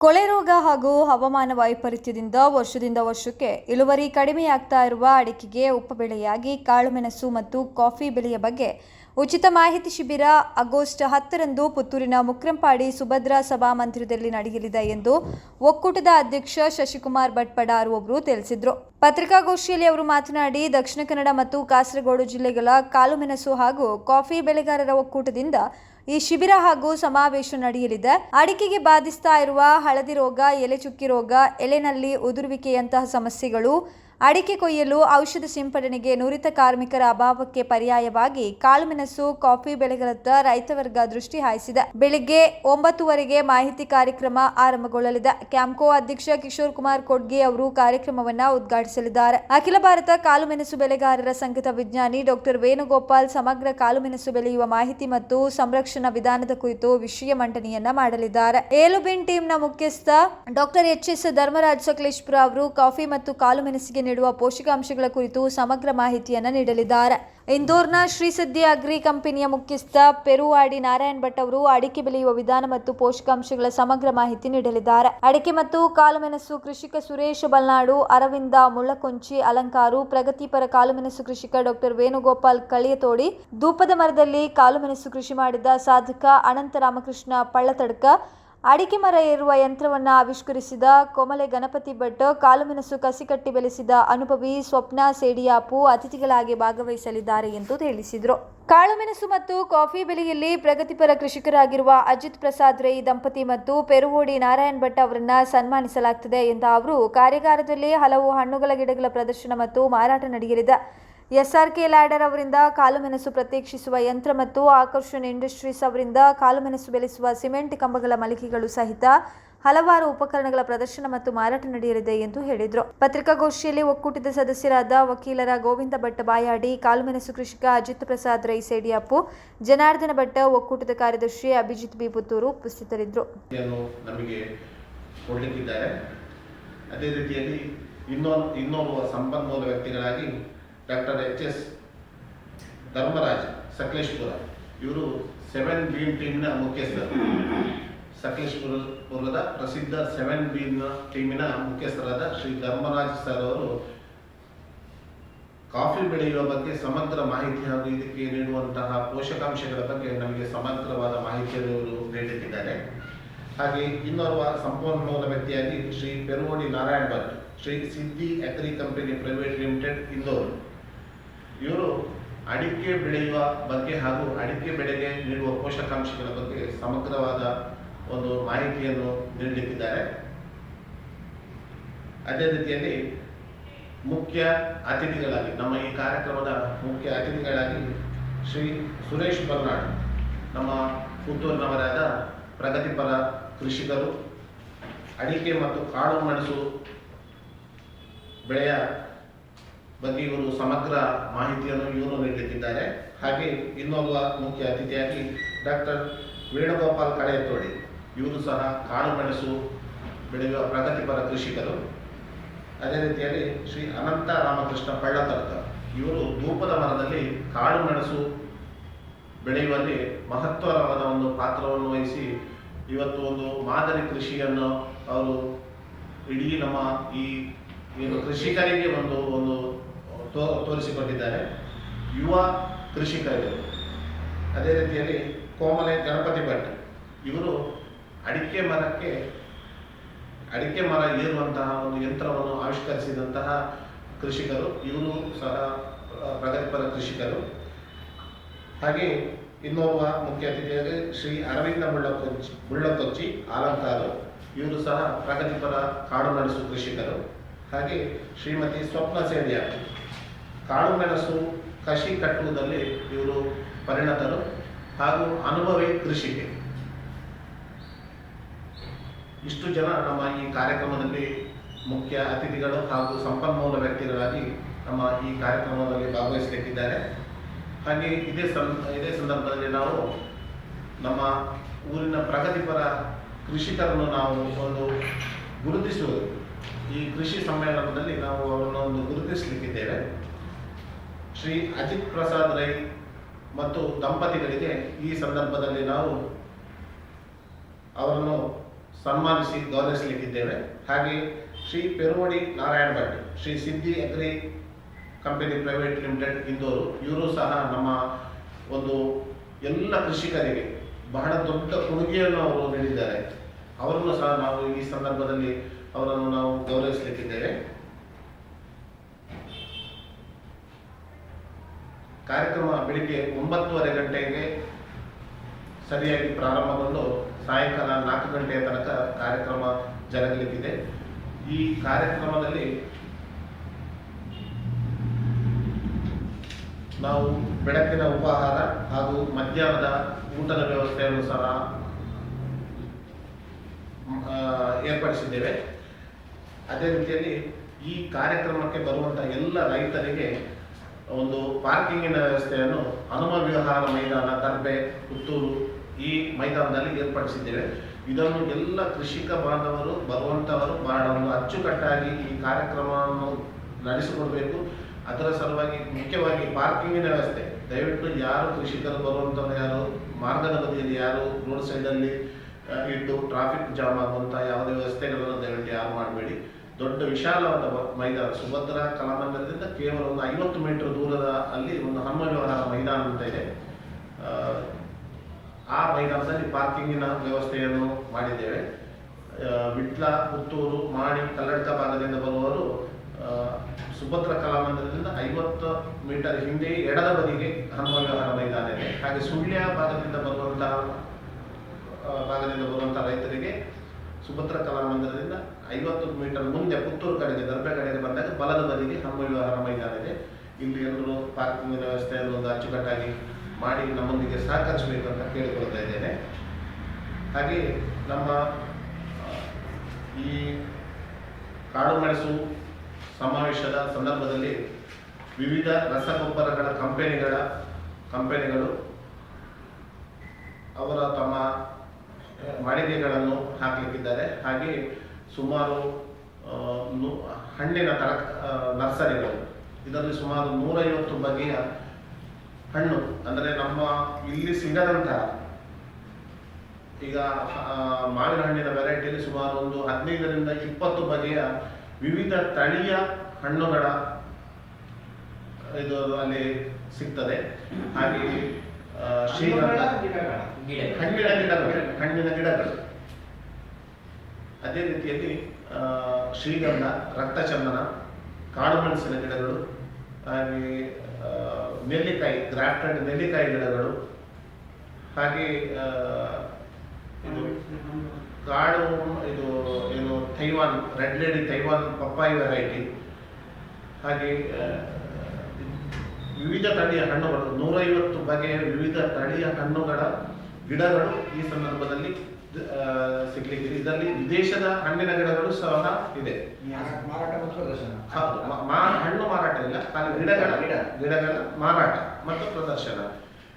ಕೊಳೆ ರೋಗ ಹಾಗೂ ಹವಾಮಾನ ವೈಪರೀತ್ಯದಿಂದ ವರ್ಷದಿಂದ ವರ್ಷಕ್ಕೆ ಇಳುವರಿ ಕಡಿಮೆಯಾಗ್ತಾ ಇರುವ ಅಡಿಕೆಗೆ ಉಪಬೆಳೆಯಾಗಿ ಕಾಳುಮೆಣಸು ಮತ್ತು ಕಾಫಿ ಬೆಳೆಯ ಬಗ್ಗೆ ಉಚಿತ ಮಾಹಿತಿ ಶಿಬಿರ ಆಗಸ್ಟ್ ಹತ್ತರಂದು ಪುತ್ತೂರಿನ ಮುಕ್ರಂಪಾಡಿ ಸುಭದ್ರಾ ಸಭಾ ಮಂದಿರದಲ್ಲಿ ನಡೆಯಲಿದೆ ಎಂದು ಒಕ್ಕೂಟದ ಅಧ್ಯಕ್ಷ ಶಶಿಕುಮಾರ್ ಭಟ್ಪಡಾರು ಅವರು ತಿಳಿಸಿದರು. ಪತ್ರಿಕಾಗೋಷ್ಠಿಯಲ್ಲಿ ಅವರು ಮಾತನಾಡಿ, ದಕ್ಷಿಣ ಕನ್ನಡ ಮತ್ತು ಕಾಸರಗೋಡು ಜಿಲ್ಲೆಗಳ ಕಾಳುಮೆಣಸು ಹಾಗೂ ಕಾಫಿ ಬೆಳೆಗಾರರ ಒಕ್ಕೂಟದಿಂದ ಈ ಶಿಬಿರ ಹಾಗೂ ಸಮಾವೇಶ ನಡೆಯಲಿದೆ. ಅಡಿಕೆಗೆ ಬಾಧಿಸ್ತಾ ಇರುವ ಹಳದಿ ರೋಗ, ಎಲೆ ಚುಕ್ಕಿ ರೋಗ, ಎಲೆನಲ್ಲಿ ಉದುರುವಿಕೆಯಂತಹ ಸಮಸ್ಯೆಗಳು ಅಡಿಕೆ ಕೊಯ್ಯಲು ಔಷಧ ಸಿಂಪಡಣೆಗೆ ನುರಿತ ಕಾರ್ಮಿಕರ ಅಭಾವಕ್ಕೆ ಪರ್ಯಾಯವಾಗಿ ಕಾಳುಮೆಣಸು, ಕಾಫಿ ಬೆಳೆಗಳತ್ತ ರೈತ ವರ್ಗ ದೃಷ್ಟಿ ಹಾಯಿಸಿದೆ. ಬೆಳಿಗ್ಗೆ ಒಂಬತ್ತುವರೆಗೆ ಮಾಹಿತಿ ಕಾರ್ಯಕ್ರಮ ಆರಂಭಗೊಳ್ಳಲಿದೆ. ಕ್ಯಾಂಪ್ಕೋ ಅಧ್ಯಕ್ಷ ಕಿಶೋರ್ ಕುಮಾರ್ ಕೊಡ್ಗೆ ಅವರು ಕಾರ್ಯಕ್ರಮವನ್ನ ಉದ್ಘಾಟಿಸಲಿದ್ದಾರೆ. ಅಖಿಲ ಭಾರತ ಕಾಳುಮೆಣಸು ಬೆಳೆಗಾರರ ಸಂಘದ ವಿಜ್ಞಾನಿ ಡಾಕ್ಟರ್ ವೇಣುಗೋಪಾಲ್ ಸಮಗ್ರ ಕಾಳುಮೆಣಸು ಬೆಳೆಯುವ ಮಾಹಿತಿ ಮತ್ತು ಸಂರಕ್ಷಣಾ ವಿಧಾನದ ಕುರಿತು ವಿಷಯ ಮಂಡನೆಯನ್ನ ಮಾಡಲಿದ್ದಾರೆ. ಏಲುಬಿನ್ ಟೀಮ್ನ ಮುಖ್ಯಸ್ಥ doctor H. S. Dharmaraj Sakleshpur ಅವರು ಕಾಫಿ ಮತ್ತು ಕಾಳುಮೆಣಸಿಗೆ ನೀಡುವ ಪೋಷಕಾಂಶಗಳ ಕುರಿತು ಸಮಗ್ರ ಮಾಹಿತಿಯನ್ನು ನೀಡಲಿದ್ದಾರೆ. ಇಂದೋರ್ನ ಶ್ರೀ ಸಿದ್ಧಿ ಅಗ್ರಿ ಕಂಪನಿಯ ಮುಖ್ಯಸ್ಥ ಪೆರುವಾಡಿ ನಾರಾಯಣ್ ಭಟ್ ಅವರು ಅಡಿಕೆ ಬೆಳೆಯುವ ವಿಧಾನ ಮತ್ತು ಪೋಷಕಾಂಶಗಳ ಸಮಗ್ರ ಮಾಹಿತಿ ನೀಡಲಿದ್ದಾರೆ. ಅಡಿಕೆ ಮತ್ತು ಕಾಳುಮೆಣಸು ಕೃಷಿಕ ಸುರೇಶ್ ಬಲ್ನಾಡು, ಅರವಿಂದ ಮುಳ್ಳಕೊಂಚಿ, ಅಲಂಕಾರು, ಪ್ರಗತಿಪರ ಕಾಳುಮೆಣಸು ಕೃಷಿಕ ಡಾಕ್ಟರ್ ವೇಣುಗೋಪಾಲ್ ಕಳಿಯತೋಡಿ, ಧೂಪದ ಮರದಲ್ಲಿ ಕಾಳುಮೆಣಸು ಕೃಷಿ ಮಾಡಿದ ಸಾಧಕ ಅನಂತ ರಾಮಕೃಷ್ಣ ಪಳ್ಳತಡ್ಕ ಅಡಿಕೆ ಮರ ಏರುವ ಯಂತ್ರವನ್ನು ಆವಿಷ್ಕರಿಸಿದ ಕೊಮಲೆ ಗಣಪತಿ ಭಟ್ ಕಾಳುಮೆಣಸು ಕಸಿಕಟ್ಟಿ ಬೆಳೆಸಿದ ಅನುಭವಿ ಸ್ವಪ್ನ ಸೇಡಿಯಾಪು ಅತಿಥಿಗಳಾಗಿ ಭಾಗವಹಿಸಲಿದ್ದಾರೆ ಎಂದು ತಿಳಿಸಿದರು. ಕಾಳುಮೆಣಸು ಮತ್ತು ಕಾಫಿ ಬೆಲೆಯಲ್ಲಿ ಪ್ರಗತಿಪರ ಕೃಷಿಕರಾಗಿರುವ ಅಜಿತ್ ಪ್ರಸಾದ್ ರೈ, ದಂಪತಿ ಮತ್ತು ಪೆರುವೋಡಿ ನಾರಾಯಣ್ ಭಟ್ ಅವರನ್ನು ಸನ್ಮಾನಿಸಲಾಗುತ್ತದೆ ಎಂದ ಅವರು, ಕಾರ್ಯಾಗಾರದಲ್ಲಿ ಹಲವು ಹಣ್ಣುಗಳ ಗಿಡಗಳ ಪ್ರದರ್ಶನ ಮತ್ತು ಮಾರಾಟ ನಡೆಯಲಿದೆ. ಎಸ್ಆರ್ಕೆ ಲ್ಯಾಡರ್ ಅವರಿಂದ ಕಾಳುಮೆಣಸು ಪ್ರತ್ಯೇಕಿಸುವ ಯಂತ್ರ ಮತ್ತು ಆಕರ್ಷಣ್ ಇಂಡಸ್ಟ್ರೀಸ್ ಅವರಿಂದ ಕಾಳುಮೆಣಸು ಬೆಳೆಸುವ ಸಿಮೆಂಟ್ ಕಂಬಗಳ ಮಳಿಗೆಗಳು ಸಹಿತ ಹಲವಾರು ಉಪಕರಣಗಳ ಪ್ರದರ್ಶನ ಮತ್ತು ಮಾರಾಟ ನಡೆಯಲಿದೆ ಎಂದು ಹೇಳಿದರು. ಪತ್ರಿಕಾಗೋಷ್ಠಿಯಲ್ಲಿ ಒಕ್ಕೂಟದ ಸದಸ್ಯರಾದ ವಕೀಲರ ಗೋವಿಂದ ಭಟ್ಟ ಬಾಯಾಡಿ ಕಾಳುಮೆಣಸು ಕೃಷಿಕ ಅಜಿತ್ ಪ್ರಸಾದ್ ರೈ ಸೇಡಿಯಪ್ಪು, ಜನಾರ್ದನ ಭಟ್ಟ ಒಕ್ಕೂಟದ ಕಾರ್ಯದರ್ಶಿ ಅಭಿಜಿತ್ ಬಿ ಪುತ್ತೂರು ಉಪಸ್ಥಿತರಿದ್ದರು. ಅದೇ ರೀತಿಯಲ್ಲಿ ಇನ್ನೋರ್ವ ಸಂಪನ್ಮೂಲ ವ್ಯಕ್ತಿಗಳಾಗಿ doctor H S Dharmaraj Sakleshpur. ಇವರು ಸೆವೆನ್ ಬೀಮ್ ಟೀಮ್ನ ಮುಖ್ಯಸ್ಥರು. ಸಕಲೇಶ್ಪುರ, ಪುರದ ಪ್ರಸಿದ್ಧ ಸೆವೆನ್ ಬೀಮ್ನ ಟೀಮಿನ ಮುಖ್ಯಸ್ಥರಾದ ಶ್ರೀ ಧರ್ಮರಾಜ್ ಸರ್ ಅವರು ಕಾಫಿ ಬೆಳೆಯುವ ಬಗ್ಗೆ ಸಮಗ್ರ ಮಾಹಿತಿ ಹಾಗೂ ಇದಕ್ಕೆ ನೀಡುವಂತಹ ಪೋಷಕಾಂಶಗಳ ಬಗ್ಗೆ ನಮಗೆ ಸಮಗ್ರವಾದ ಮಾಹಿತಿಯನ್ನು ಇವರು ನೀಡುತ್ತಿದ್ದಾರೆ ಹಾಗೆ ಇನ್ನೋರ್ವ ಸಂಪನ್ಮೂಲ ವ್ಯಕ್ತಿಯಾಗಿ Shri Peruvodi Narayan Bhat, Shri Siddhi agri company private limited, Indore. ಇವರು ಅಡಿಕೆ ಬೆಳೆಯುವ ಬಗ್ಗೆ ಹಾಗೂ ಅಡಿಕೆ ಬೆಳೆಗೆ ನೀಡುವ ಪೋಷಕಾಂಶಗಳ ಬಗ್ಗೆ ಸಮಗ್ರವಾದ ಒಂದು ಮಾಹಿತಿಯನ್ನು ನೀಡಲಿಕ್ಕಿದ್ದಾರೆ. ಅದೇ ರೀತಿಯಲ್ಲಿ ಮುಖ್ಯ ಅತಿಥಿಗಳಾಗಿ, ನಮ್ಮ ಈ ಕಾರ್ಯಕ್ರಮದ ಮುಖ್ಯ ಅತಿಥಿಗಳಾಗಿ ಶ್ರೀ ಸುರೇಶ್ ಬರ್ನಾಡ್, ನಮ್ಮ ಪುತ್ತೂರಿನವರಾದ ಪ್ರಗತಿಪರ ಕೃಷಿಕರು, ಅಡಿಕೆ ಮತ್ತು ಕಾಳು ಮೆಣಸು ಬೆಳೆಯ ಬಗ್ಗೆ ಇವರು ಸಮಗ್ರ ಮಾಹಿತಿಯನ್ನು ಇವರು ನೀಡುತ್ತಿದ್ದಾರೆ ಹಾಗೆ ಇನ್ನೊಬ್ಬ ಮುಖ್ಯ ಅತಿಥಿಯಾಗಿ ಡಾಕ್ಟರ್ ವೇಣುಗೋಪಾಲ್ ಕಳೆಯತೋಡಿ, ಇವರು ಸಹ ಕಾಳು ಮೆಣಸು ಬೆಳೆಯುವ ಪ್ರಗತಿಪರ ಕೃಷಿಕರು. ಅದೇ ರೀತಿಯಲ್ಲಿ ಶ್ರೀ ಅನಂತ ರಾಮಕೃಷ್ಣ ಪಳ್ಳತರ್ಕ, ಇವರು ಧೂಪದ ಮರದಲ್ಲಿ ಕಾಳು ಮೆಣಸು ಬೆಳೆಯುವಲ್ಲಿ ಮಹತ್ವವಾದ ಒಂದು ಪಾತ್ರವನ್ನು ವಹಿಸಿ ಇವತ್ತು ಒಂದು ಮಾದರಿ ಕೃಷಿಯನ್ನು ಅವರು ಇಡೀ ನಮ್ಮ ಈ ಕೃಷಿಕರಿಗೆ ಒಂದು ಒಂದು ತೋ, ತೋರಿಸಿಕೊಂಡಿದ್ದಾರೆ. ಯುವ ಕೃಷಿಕರು ಅದೇ ರೀತಿಯಲ್ಲಿ ಕೋಮಲೆ ಗಣಪತಿ ಭಟ್, ಇವರು ಅಡಿಕೆ ಮರಕ್ಕೆ, ಅಡಿಕೆ ಮರ ಏರುವಂತಹ ಒಂದು ಯಂತ್ರವನ್ನು ಆವಿಷ್ಕರಿಸಿದಂತಹ ಕೃಷಿಕರು. ಇವರು ಸಹ ಪ್ರಗತಿಪರ ಕೃಷಿಕರು. ಹಾಗೆ ಇನ್ನೊಬ್ಬ ಮುಖ್ಯ ಅತಿಥಿಯಾಗಿ ಶ್ರೀ ಅರವಿಂದ ಮುಳ್ಳಕೊಚ್ಚಿ ಮುಳ್ಳಕೊಚ್ಚಿ ಆಲಂಕಾರು. ಇವರು ಸಹ ಪ್ರಗತಿಪರ ಕಾಡು ನಡೆಸುವ ಕೃಷಿಕರು. ಹಾಗೆ ಶ್ರೀಮತಿ ಸ್ವಪ್ನ ಸೇಡಿಯ ಕಾಳು ಮೆಣಸು, ಕಸಿ ಕಟ್ಟುವುದಲ್ಲಿ ಇವರು ಪರಿಣತರು ಹಾಗೂ ಅನುಭವಿ ಕೃಷಿಗೆ. ಇಷ್ಟು ಜನ ನಮ್ಮ ಈ ಕಾರ್ಯಕ್ರಮದಲ್ಲಿ ಮುಖ್ಯ ಅತಿಥಿಗಳು ಹಾಗೂ ಸಂಪನ್ಮೂಲ ವ್ಯಕ್ತಿಗಳಾಗಿ ನಮ್ಮ ಈ ಕಾರ್ಯಕ್ರಮದಲ್ಲಿ ಭಾಗವಹಿಸಲಿಕ್ಕಿದ್ದಾರೆ. ಹಾಗೆ ಇದೇ ಸಂ, ಇದೇ ಸಂದರ್ಭದಲ್ಲಿ ನಾವು ನಮ್ಮ ಊರಿನ ಪ್ರಗತಿಪರ ಕೃಷಿಕರನ್ನು ನಾವು ಒಂದು ಗುರುತಿಸುವುದು. ಈ ಕೃಷಿ ಸಮ್ಮೇಳನದಲ್ಲಿ ನಾವು ಅವರನ್ನು ಒಂದು ಗುರುತಿಸಲಿಕ್ಕಿದ್ದೇವೆ. ಶ್ರೀ ಅಜಿತ್ ಪ್ರಸಾದ್ ರೈ ಮತ್ತು ದಂಪತಿಗಳಿಗೆ ಈ ಸಂದರ್ಭದಲ್ಲಿ ನಾವು ಅವರನ್ನು ಸನ್ಮಾನಿಸಿ ಗೌರವಿಸಲಿಕ್ಕಿದ್ದೇವೆ ಹಾಗೆ Shri Peruvadi Narayana Bhat, Shri Siddhi agri company private limited ಇಂದೋರು, ಇವರು ಸಹ ನಮ್ಮ ಒಂದು ಎಲ್ಲ ಕೃಷಿಕರಿಗೆ ಬಹಳ ದೊಡ್ಡ ಕೊಡುಗೆಯನ್ನು ಅವರು ನೀಡಿದ್ದಾರೆ. ಅವರನ್ನು ಸಹ ನಾವು ಈ ಸಂದರ್ಭದಲ್ಲಿ ಅವರನ್ನು ನಾವು ಗೌರವಿಸಲಿಕ್ಕಿದ್ದೇವೆ ಕಾರ್ಯಕ್ರಮ ಬೆಳಿಗ್ಗೆ ಒಂಬತ್ತುವರೆ ಗಂಟೆಗೆ ಸರಿಯಾಗಿ ಪ್ರಾರಂಭಗೊಂಡು ಸಾಯಂಕಾಲ ನಾಲ್ಕು ಗಂಟೆಯ ತನಕ ಕಾರ್ಯಕ್ರಮ ಜರುಗಲಿಕ್ಕಿದೆ. ಈ ಕಾರ್ಯಕ್ರಮದಲ್ಲಿ ನಾವು ಬೆಳಕಿನ ಉಪಹಾರ ಹಾಗೂ ಮಧ್ಯಾಹ್ನದ ಊಟದ ವ್ಯವಸ್ಥೆಯನ್ನು ಸಹ ಏರ್ಪಡಿಸಿದ್ದೇವೆ. ಅದೇ ರೀತಿಯಲ್ಲಿ ಈ ಕಾರ್ಯಕ್ರಮಕ್ಕೆ ಬರುವಂತಹ ಎಲ್ಲ ರೈತರಿಗೆ ಒಂದು ಪಾರ್ಕಿಂಗಿನ ವ್ಯವಸ್ಥೆಯನ್ನು ಹನುಮ ವಿಹಾರ ಮೈದಾನ, ದರ್ಬೆ, ಪುತ್ತೂರು ಈ ಮೈದಾನದಲ್ಲಿ ಏರ್ಪಡಿಸಿದ್ದೇವೆ. ಇದನ್ನು ಎಲ್ಲ ಕೃಷಿಕ ಬಾಂಧವರು ಬರುವಂಥವರು ಬಹಳ ಒಂದು ಅಚ್ಚುಕಟ್ಟಾಗಿ ಈ ಕಾರ್ಯಕ್ರಮವನ್ನು ನಡೆಸಿಕೊಡಬೇಕು. ಅದರ ಸಲುವಾಗಿ ಮುಖ್ಯವಾಗಿ ಪಾರ್ಕಿಂಗಿನ ವ್ಯವಸ್ಥೆ. ದಯವಿಟ್ಟು ಯಾರು ಕೃಷಿಕರು ಬರುವಂಥವ್ರು ಯಾರು, ಮಾರ್ಗದ ಬದಿಯಲ್ಲಿ ಯಾರು, ರೋಡ್ ಸೈಡಲ್ಲಿ ಇಟ್ಟು ಟ್ರಾಫಿಕ್ ಜಾಮ್ ಆಗುವಂಥ ಯಾವುದೇ ವ್ಯವಸ್ಥೆಗಳನ್ನು ದಯವಿಟ್ಟು ಯಾರು ಮಾಡಬೇಡಿ. ದೊಡ್ಡ ವಿಶಾಲವಾದ ಮೈದಾನ ಸುಭದ್ರ ಕಲಾಮಂದಿರದಿಂದ ಕೇವಲ ಒಂದು ಐವತ್ತು ಮೀಟರ್ ದೂರದ ಅಲ್ಲಿ ಒಂದು ಹನುಮ ವ್ಯವಹಾರ ಮೈದಾನ ಅಂತ ಇದೆ. ಆ, ಮೈದಾನದಲ್ಲಿ ಪಾರ್ಕಿಂಗಿನ ವ್ಯವಸ್ಥೆಯನ್ನು ಮಾಡಿದ್ದೇವೆ. ವಿಟ್ಲ ಪುತ್ತೂರು ಮಾಡಿ ಕಲ್ಲಡ್ಕ ಭಾಗದಿಂದ ಬರುವವರು ಸುಭದ್ರ ಕಲಾಮಂದಿರದಿಂದ ಐವತ್ತು ಮೀಟರ್ ಹಿಂದೆ ಎಡದ ಬದಿಗೆ ಹನುಮ ವ್ಯವಹಾರ ಮೈದಾನ ಇದೆ. ಹಾಗೆ ಸುಳ್ಯ ಭಾಗದಿಂದ ಬರುವಂತಹ ಭಾಗದಿಂದ ಬರುವಂತಹ ರೈತರಿಗೆ ಸುಭದ್ರ ಕಲಾಮಂದಿರದಿಂದ ಐವತ್ತು ಮೀಟರ್ ಮುಂದೆ ಪುತ್ತೂರು ಕಡೆಗೆ ದರ್ಬೆ ಕಡೆಗೆ ಬಂದಾಗ ಬಲದ ಬದಿಗೆ ವಿಹಾರ ಮೈದಾನ ಇದೆ. ಇಲ್ಲಿ ಎಲ್ಲರೂ ಪಾರ್ಕಿಂಗ್ ವ್ಯವಸ್ಥೆಯನ್ನು ಒಂದು ಅಚ್ಚುಕಟ್ಟಾಗಿ ಮಾಡಿ ನಮ್ಮೊಂದಿಗೆ ಸಹಕರಿಸಬೇಕು ಅಂತ ಕೇಳಿಕೊಳ್ತಾ ಇದ್ದೇನೆ. ಹಾಗೆ ನಮ್ಮ ಈ ಕಾಡು ಮೆಣಸು ಸಮಾವೇಶದ ಸಂದರ್ಭದಲ್ಲಿ ವಿವಿಧ ರಸಗೊಬ್ಬರಗಳ ಕಂಪನಿಗಳ, ಕಂಪನಿಗಳು ಅವರ ತಮ್ಮ ಮಳಿಗೆಗಳನ್ನು ಹಾಕಲಿಕ್ಕಿದ್ದಾರೆ. ಹಾಗೆ ಸುಮಾರು ಹಣ್ಣಿನ ತರ ನರ್ಸರಿಗಳು. ಇದರಲ್ಲಿ ಸುಮಾರು ನೂರೈವತ್ತು ಬಗೆಯ ಹಣ್ಣು. ಅಂದರೆ ನಮ್ಮ ಇಲ್ಲಿ ಸಿಗದಂತಹ ಈಗ ಮಾವಿನ ಹಣ್ಣಿನ ವೆರೈಟಿಯಲ್ಲಿ ಸುಮಾರು ಒಂದು ಹದಿನೈದರಿಂದ ಇಪ್ಪತ್ತು ಬಗೆಯ ವಿವಿಧ ತಳಿಯ ಹಣ್ಣುಗಳ ಇದು ಅಲ್ಲಿ ಸಿಗ್ತದೆ. ಹಾಗೆ ಶ್ರೀಗಂಧ ಹಣ್ಣಿನ ಗಿಡಗಳು ಹಣ್ಣಿನ ಗಿಡಗಳು. ಅದೇ ರೀತಿಯಲ್ಲಿ ಶ್ರೀಗಂಧ, ರಕ್ತಚಂದನ, ಕಾಡು ಮೆಣಸಿನ ಗಿಡಗಳು, ಹಾಗೆ ನೆಲ್ಲಿಕಾಯಿ, ಗ್ರಾಫ್ಟೆಡ್ ನೆಲ್ಲಿಕಾಯಿ ಗಿಡಗಳು, ಹಾಗೆ ಇದು ಕಾಡು, ಇದು ಏನು ತೈವಾನ್, ರೆಡ್ ಲೇಡಿ ತೈವಾನ್ ಪಪ್ಪಾಯಿ ವೆರೈಟಿ ಹಾಗೆ ವಿವಿಧ ತಳಿಯ ಹಣ್ಣುಗಳು, ನೂರೈವತ್ತು ಬಗೆಯ ವಿವಿಧ ತಳಿಯ ಹಣ್ಣುಗಳ ಗಿಡಗಳು ಈ ಸಂದರ್ಭದಲ್ಲಿ ಆ, ಸಿಗ್ಲಿಕ್ಕಿದೆ ಇದರಲ್ಲಿ ವಿದೇಶದ ಹಣ್ಣಿನ ಗಿಡಗಳು ಸಹ ಇದೆ. ಮಾರಾಟ ಮತ್ತು ಪ್ರದರ್ಶನ. ಹೌದು. ಮ- ಮಾ- ಹಣ್ಣು ಮಾರಾಟ ಇಲ್ಲ ಗಿಡಗಳ ಗಿಡ. ಗಿಡಗಳ ಮಾರಾಟ ಮತ್ತು ಪ್ರದರ್ಶನ.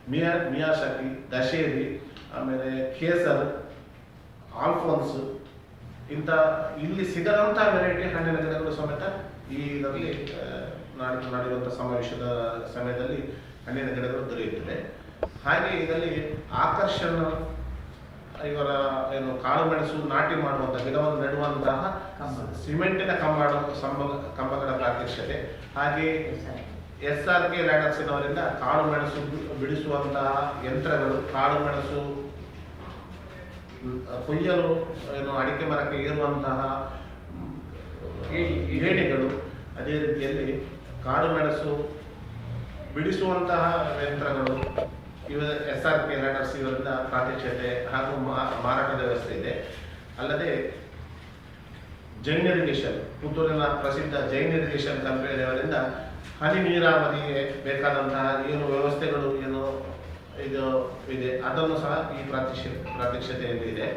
ಮಿಯಾ ಮಿಯಾಸಕಿ ದಶೇರಿ ಆಮೇಲೆ ಕೇಸರ್ ಆಲ್ಫೋನ್ಸ್ ಇಂಥ ಇಲ್ಲಿ ಸಿಗದಂಥ ವೆರೈಟಿ ಹಣ್ಣಿನ ಗಿಡಗಳು ಸಮೇತ ಈ ಇದರಲ್ಲಿ ನಾಡಿದ್ದು ನಡೆಯುವಂಥ ಸಮಾವೇಶದ ಸಮಯದಲ್ಲಿ ಹಣ್ಣಿನ ಗಿಡಗಳು ದೊರೆಯುತ್ತದೆ ಹಾಗೆ ಇದರಲ್ಲಿ ಆಕರ್ಷಣ ಇವರ ಏನು ಕಾಳು ಮೆಣಸು ನಾಟಿ ಮಾಡುವಂಥ ಗಿಡವನ್ನು ನೆಡುವಂತಹ ಕಂಬ. ಸಿಮೆಂಟಿನ ಕಂಬ ಸಂಬ ಕಂಬಗಳ ಪ್ರಾತ್ಯಕ್ಷತೆ ಹಾಗೆ ಎಸ್ ಆರ್ ಕೆ ಲ್ಯಾಡರ್ಸಿನವರಿಂದ ಕಾಳು ಮೆಣಸು ಬಿಡಿಸುವಂತಹ ಯಂತ್ರಗಳು ಕಾಳು ಮೆಣಸು ಕೊಯ್ಯಲು ಏನು ಅಡಿಕೆ ಮರಕ್ಕೆ ಏರುವಂತಹ. ಏಣಿಗಳು ಅದೇ ರೀತಿಯಲ್ಲಿ ಕಾಳು ಮೆಣಸು ಬಿಡಿಸುವಂತಹ ಯಂತ್ರಗಳು ಇವ ಎಸ್ ಆರ್ ಕೆ ಸಿ ಇವರಿಂದ ಪ್ರಾತ್ಯಕ್ಷತೆ ಹಾಗೂ ಮಾರಾಟದ ವ್ಯವಸ್ಥೆ ಇದೆ. ಅಲ್ಲದೆ ಜೈನ್ ಇರಿಗೇಷನ್ ಪುತ್ತೂರಿನ ಪ್ರಸಿದ್ಧ ಜೈನ್ ಇರಿಗೇಷನ್ ಕಂಪನಿಯವರಿಂದ ಹನಿ ನೀರಾವರಿಗೆ ಬೇಕಾದಂತಹ ಏನು ವ್ಯವಸ್ಥೆಗಳು, ಏನು ಇದು ಇದೆ, ಅದನ್ನು ಸಹ ಈ ಪ್ರಾತ್ಯಕ್ಷ, ಪ್ರಾತ್ಯಕ್ಷತೆಯಲ್ಲಿ ಇದೆ.